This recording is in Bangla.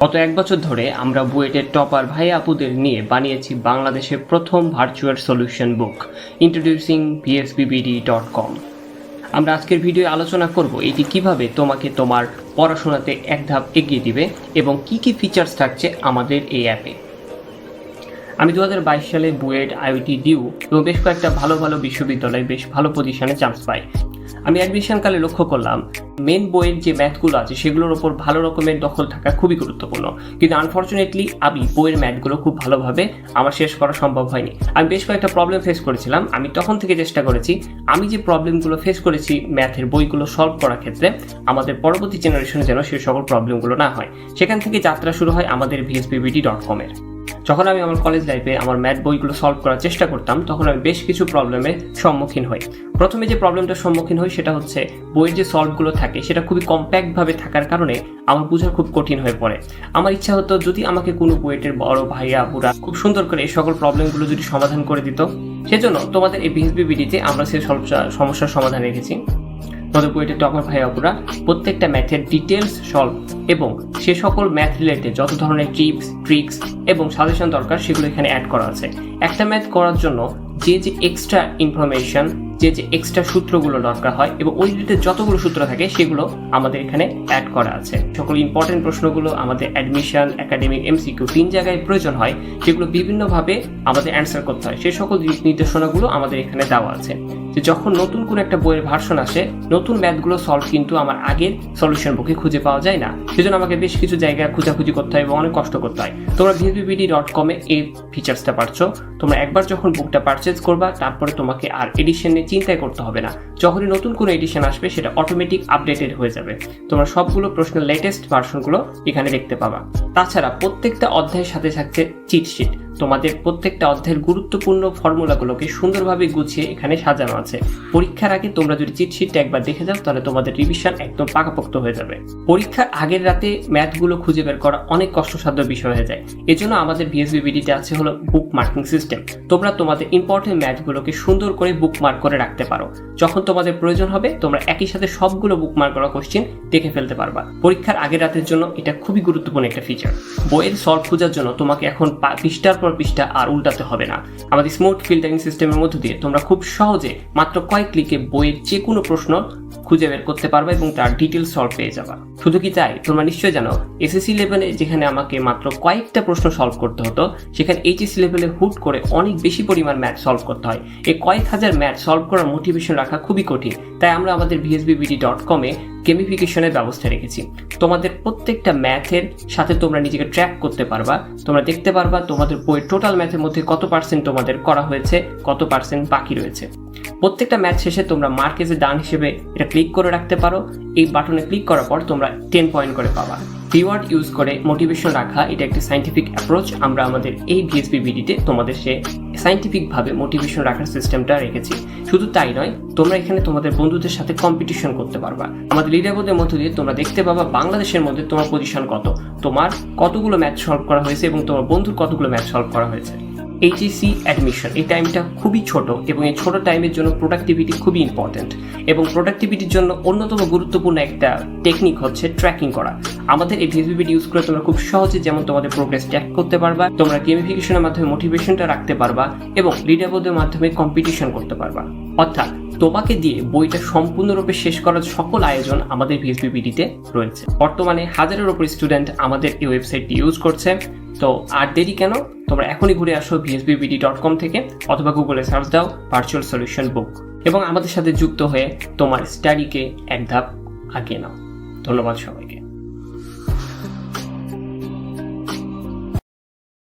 গত এক বছর ধরে আমরা বুয়েটের টপার ভাই আপুদের নিয়ে বানিয়েছি বাংলাদেশের প্রথম virtual solution book introducing PSBBD dot com আমরা আজকের ভিডিও আলোচনা করব এটি কীভাবে তোমাকে তোমার পড়াশোনাতে এক ধাপ এগিয়ে দিবে এবং কি কি ফিচার্স থাকছে আমাদের এই অ্যাপে আমি দু হাজার বাইশ সালে বুয়েট আইআইটি ডিউ এবং বেশ কয়েকটা ভালো ভালো বিশ্ববিদ্যালয়ে বেশ ভালো পজিশনে চান্স পাই। আমি অ্যাডমিশনকালে লক্ষ্য করলাম মেন বইয়ের যে ম্যাথগুলো আছে সেগুলোর ওপর ভালো রকমের দখল থাকা খুবই গুরুত্বপূর্ণ। কিন্তু আনফর্চুনেটলি আমি বইয়ের ম্যাথগুলো খুব ভালোভাবে আমার শেষ করা সম্ভব হয়নি। আমি বেশ কয়েকটা প্রবলেম ফেস করেছিলাম। আমি তখন থেকে চেষ্টা করেছি, আমি যে প্রবলেমগুলো ফেস করেছি ম্যাথের বইগুলো সলভ করার ক্ষেত্রে, আমাদের পরবর্তী জেনারেশনে যেন সে সকল প্রবলেমগুলো না হয়। সেখান থেকে যাত্রা শুরু হয় আমাদের ভিএসপিবিডি ডট কমের যখন আমি আমার কলেজ লাইফে আমার ম্যাথ বইগুলো সলভ করার চেষ্টা করতাম, তখন আমি বেশ কিছু প্রবলেমের সম্মুখীন হই। প্রথমে যে প্রবলেমটার সম্মুখীন হই সেটা হচ্ছে বইয়ের যে সলভগুলো থাকে সেটা খুবই কম্প্যাক্টভাবে থাকার কারণে আমার বোঝা খুব কঠিন হয়ে পড়ে। আমার ইচ্ছা হতো যদি আমাকে কোনো বুয়েটের বড় ভাইয়া, বুড়া খুব সুন্দর করে এই সকল প্রবলেমগুলো যদি সমাধান করে দিত, সেজন্য তোমাদের এই বিএসবি বিডিতে আমরা সেই সমস্যার সমাধান রেখেছি। তোমাদের বইটা টপার ভাই অপুরা প্রত্যেকটা ম্যাথের ডিটেলস সলভ এবং সে সকল ম্যাথ রিলেটেড যত ধরনের টিপস ট্রিক্স এবং সাজেশন দরকার সেগুলো এখানে অ্যাড করা আছে। একটা ম্যাথ করার জন্য যে যে এক্সট্রা ইনফরমেশন যে যে এক্সট্রা সূত্রগুলো দরকার হয় এবং ওই রিলেটেড যতগুলো সূত্র থাকে সেগুলো আমাদের এখানে অ্যাড করা আছে। সকল ইম্পর্টেন্ট প্রশ্নগুলো আমাদের অ্যাডমিশন একাডেমিক এমসিকিউ তিন জায়গায় প্রয়োজন হয় সেগুলো বিভিন্নভাবে আমাদের অ্যান্সার করতে হয়। সেই সকল নির্দেশনাগুলো আমাদের এখানে দেওয়া আছে। যে যখন নতুন কোনো একটা বইয়ের ভার্সন আসে, নতুন ম্যাথগুলো সলভ কিন্তু আমার আগের সলিউশন বুকে খুঁজে পাওয়া যায় না। সেজন্য আমাকে বেশ কিছু জায়গায় খোঁজাখুঁজি করতে হয় এবং অনেক কষ্ট করতে হয়। তোমরা ভিভিবিডি ডট কমে এই ফিচার্সটা পাচ্ছ তোমরা একবার যখন বুকটা পারচেজ করবা, তারপরে তোমাকে আর এডিশন চিন্তাই করতে হবে না। যখনই নতুন কোনো এডিশন আসবে, সেটা অটোমেটিক আপডেটেড হয়ে যাবে। তোমরা সবগুলো প্রশ্নের লেটেস্ট ভার্সনগুলো এখানে দেখতে পাবা। তাছাড়া প্রত্যেকটা অধ্যায়ের সাথে থাকছে চিটশিট তোমাদের প্রত্যেকটা অধ্যায়ের গুরুত্বপূর্ণ ফর্মুলাগুলোকে সুন্দরভাবে গুছিয়ে এখানে সাজানো আছে। পরীক্ষার আগে তোমরা যদি চিটশিটটা একবার দেখে যাও, তাহলে তোমাদের রিভিশন একদম পাকাপোক্ত হয়ে যাবে। পরীক্ষার আগের রাতে ম্যাথগুলো খুঁজে বের করা অনেক কষ্টসাধ্য বিষয় হয়ে যায়। এজন্য আমাদের বিএসবিবিডিতে আছে হলো বুক মার্কিং সিস্টেম তোমরা তোমাদের ইম্পর্টেন্ট ম্যাথগুলোকে সুন্দর করে বুক মার্ক করে রাখতে পারো। যখন তোমাদের প্রয়োজন হবে, তোমরা একই সাথে সবগুলো বুক মার্ক করা কোশ্চেন দেখে ফেলতে পারবা। পরীক্ষার আগের রাতের জন্য এটা খুবই গুরুত্বপূর্ণ একটা ফিচার বইয়ের সলভ খোঁজার জন্য তোমাকে এখন পৃষ্ঠার পর পৃষ্ঠা আর উল্টাতে হবে না। আমাদের স্মুথ ফিল্টারিং সিস্টেমের মধ্য দিয়ে তোমরা খুব সহজে মাত্র কয়েক ক্লিকে বইয়ের যে কোনো প্রশ্ন খুঁজে বের করতে পারবে এবং তার ডিটেলস সলভ পেয়ে যাবা। শুধু কি তাই? তোমরা নিশ্চয়ই জানো এসএসসি লেভেলে যেখানে আমাকে মাত্র কয়েকটা প্রশ্ন সলভ করতে হতো, সেখানে এইচএসসি লেভেলে হুট করে অনেক বেশি পরিমাণ ম্যাথ সলভ করতে হয়। এই কয়েক হাজার ম্যাথ সলভ করার মোটিভেশন রাখা খুবই কঠিন। তাই আমরা আমাদের ভিএসবিবিডি ডট কমে গেমিফিকেশনের ব্যবস্থা রেখেছি। তোমাদের প্রত্যেকটা ম্যাথের সাথে তোমরা নিজেকে ট্র্যাক করতে পারবা। তোমরা দেখতে পারবা তোমাদের বইয়ের টোটাল ম্যাথের মধ্যে কত পার্সেন্ট তোমাদের করা হয়েছে, কত পার্সেন্ট বাকি রয়েছে। প্রত্যেকটা ম্যাচ শেষে তোমরা মার্কেজে ডান হিসেবে এটা ক্লিক করে রাখতে পারো। এই বাটনে ক্লিক করার পর তোমরা টেন পয়েন্ট করে পাবা। রিওয়ার্ড ইউজ করে মোটিভেশন রাখা, এটা একটা সাইন্টিফিক অ্যাপ্রোচ আমরা আমাদের এই ভিএসপি ভিডিতে তোমাদের সে সাইন্টিফিকভাবে মোটিভেশন রাখার সিস্টেমটা রেখেছি। শুধু তাই নয়, তোমরা এখানে তোমাদের বন্ধুদের সাথে কম্পিটিশন করতে পারবা। আমাদের লিডারবোর্ডের মধ্য দিয়ে তোমরা দেখতে পাবা বাংলাদেশের মধ্যে তোমার পজিশন কত। তোমার কতগুলো ম্যাচ সলভ করা হয়েছে এবং তোমার বন্ধুর কতগুলো ম্যাচ সলভ করা হয়েছে। এইচএসসি অ্যাডমিশন এই টাইমটা খুবই ছোট এবং এই ছোট টাইমের জন্য প্রোডাক্টিভিটি খুবই ইম্পর্ট্যান্ট এবং প্রোডাক্টিভিটির জন্য অন্যতম গুরুত্বপূর্ণ একটা টেকনিক হচ্ছে ট্র্যাকিং করা। আমাদের এই ভিজিবিলিটি ইউজ করে তোমরা খুব সহজে যেমন তোমাদের প্রোগ্রেস ট্র্যাক করতে পারবা, তোমরা গেমিফিকেশনের মাধ্যমে মোটিভেশনটা রাখতে পারবা এবং লিডারবোর্ডের মাধ্যমে কম্পিটিশন করতে পারবা। অর্থাৎ তোমাকে দিয়ে বইটা সম্পূর্ণরূপে শেষ করার সকল আয়োজন আমাদের ভিএসবিপিডিতে রয়েছে। বর্তমানে হাজারের ওপর স্টুডেন্ট আমাদের এই ওয়েবসাইটটি ইউজ করছে। তো আর দেরি কেন? তোমরা এখনই ঘুরে আসো ভিএসবিবিডি ডট কম থেকে অথবা গুগলে সার্চ দাও ভার্চুয়াল সলিউশন বুক এবং আমাদের সাথে যুক্ত হয়ে তোমার স্টাডিকে এক ধাপ আগিয়ে নাও। ধন্যবাদ সবাইকে।